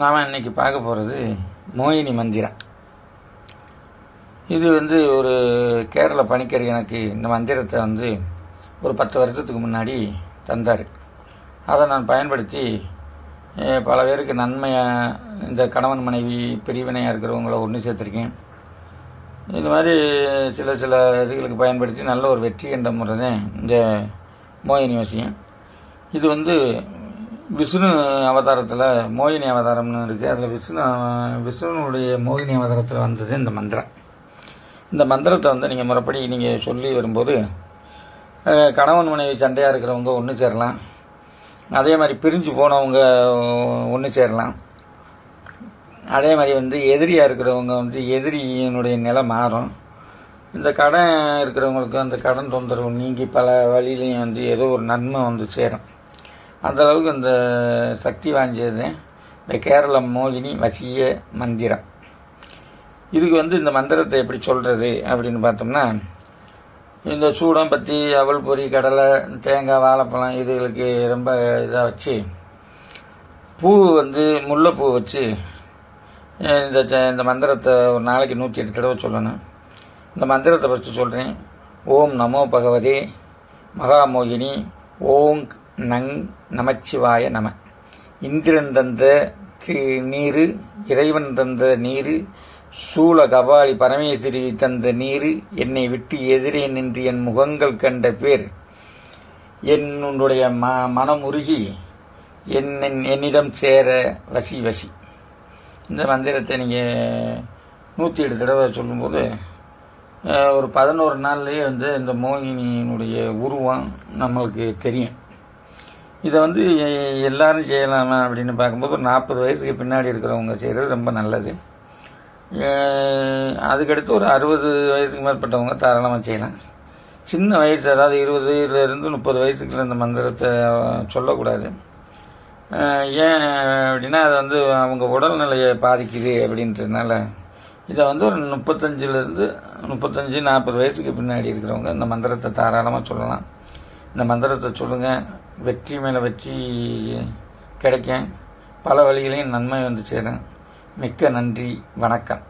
நாம் இன்னைக்கு பார்க்க போகிறது மோகினி மந்திரம் இது வந்து ஒரு கேரள பணிக்கர் எனக்கு இந்த மந்திரத்தை வந்து ஒரு பத்து வருஷத்துக்கு முன்னாடி தந்தார். அதை நான் பயன்படுத்தி பல பேருக்கு நன்மையாக இந்த கணவன் மனைவி பிரிவினையாக இருக்கிறவங்கள ஒன்று சேர்த்துருக்கேன். இந்த மாதிரி சில சில இதுகளுக்கு பயன்படுத்தி நல்ல ஒரு வெற்றி என்ற முறை தான் இந்த மோகினி விஷயம் இது வந்து விஷ்ணு அவதாரத்தில் மோகினி அவதாரம்னு இருக்குது அதில் விஷ்ணு விஷ்ணுனுடைய மோகினி அவதாரத்தில் வந்தது இந்த மந்திரம். இந்த மந்திரத்தை வந்து நீங்கள் முறைப்படி நீங்கள் சொல்லி வரும்போது கணவன் மனைவி சண்டையாக இருக்கிறவங்க ஒன்று சேரலாம். அதே மாதிரி பிரிஞ்சு போனவங்க ஒன்று சேரலாம். அதே மாதிரி வந்து எதிரியாக இருக்கிறவங்க வந்து எதிரியினுடைய நிலை மாறும். இந்த கடன் இருக்கிறவங்களுக்கு அந்த கடன் தொந்தரவு நீங்கி பல வழியிலையும் வந்து ஏதோ ஒரு நன்மை வந்து சேரும். அந்த அளவுக்கு இந்த சக்தி வாய்ஞ்சது. இந்த கேரள மோகினி வசிய மந்திரம். இதுக்கு வந்து இந்த மந்திரத்தை எப்படி சொல்கிறது அப்படின்னு பார்த்தோம்னா இந்த சூடம் பற்றி அவல் பொறி கடலை தேங்காய் வாழைப்பழம் இதுகளுக்கு ரொம்ப இதாக வச்சு பூ வந்து முல்லைப்பூ வச்சு இந்த இந்த மந்திரத்தை ஒரு நாளைக்கு நூற்றி எட்டு தடவை சொல்லணும். இந்த மந்திரத்தை ஃபஸ்ட்டு சொல்கிறேன் ஓம் நமோ பகவதி மகாமோகினி ஓங் நங் நமச்சிவாய நம. இந்திரன் தந்த தி- நீரு இறைவன் தந்த நீரு சூழ கபாலி பரமேஸ்வரி தந்த நீரு என்னை விட்டு எதிரே நின்று என் முகங்கள் கண்ட பேர். என்னுடைய ம மனமுருகி என் என்னிடம் சேர வசி வசி. இந்த மந்திரத்தை நீங்கள் நூற்றி எட்டு தடவை சொல்லும்போது ஒரு பதினோரு நாள்லேயே வந்து இந்த மோகினியினுடைய உருவம் நம்மளுக்கு தெரியும். இதை வந்து எ- எல்லாரும் செய்யலாமா அப்படின்னு பார்க்கும்போது ஒரு நாற்பது வயசுக்கு பின்னாடி இருக்கிறவங்க செய்கிறது ரொம்ப நல்லது. அதுக்கடுத்து ஒரு அறுபது வயசுக்கு மேற்பட்டவங்க தாராளமாக செய்யலாம். சின்ன வயசு அதாவது இருபதுலேருந்து முப்பது வயசுக்குள்ள இந்த மந்திரத்தை சொல்லக்கூடாது. ஏன் அப்படின்னா அது வந்து அவங்க உடல்நிலையை பாதிக்குது அப்படின்றதுனால இதை வந்து ஒரு முப்பத்தஞ்சிலேருந்து முப்பத்தஞ்சு நாற்பது வயசுக்கு பின்னாடி இருக்கிறவங்க இந்த மந்திரத்தை தாராளமாக சொல்லலாம். இந்த மந்திரத்தை சொல்லுங்கள் வெற்றி மேலே வெற்றி கிடைக்கும். பல வழிகளையும் நன்மை வந்து சேரும். மிக்க நன்றி. வணக்கம்.